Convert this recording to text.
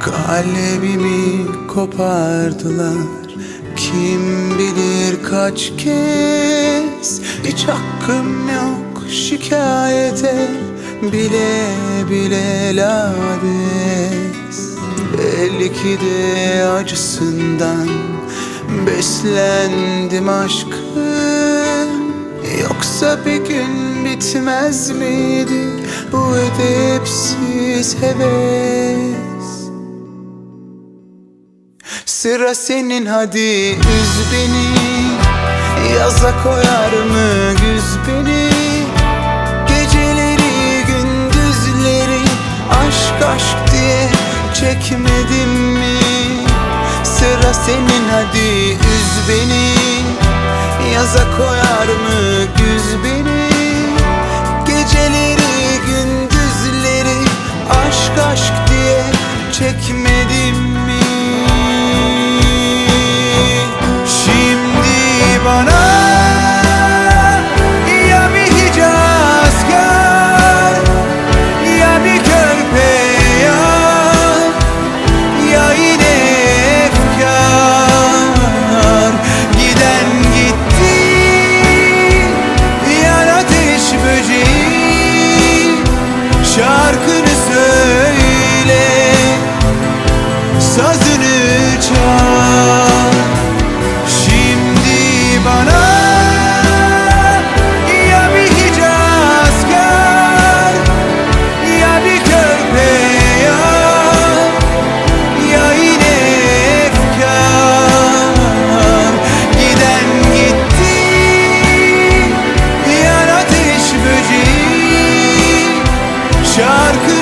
Kalbimi kopardılar. Kim bilir kaç kez? Hiç hakkım yok şikayete. Bile bile lades Belki de acısından Beslendim aşkın Yoksa bir gün bitmez miydi Bu edepsiz heves Sıra senin hadi üz beni. Yaza koyar mı güz beni? Geceleri gündüzleri Aşk aşk diye çekmedim mi? Sıra senin hadi üz beni. Yaza koyar mı Şarkını söyle Sazını çal 그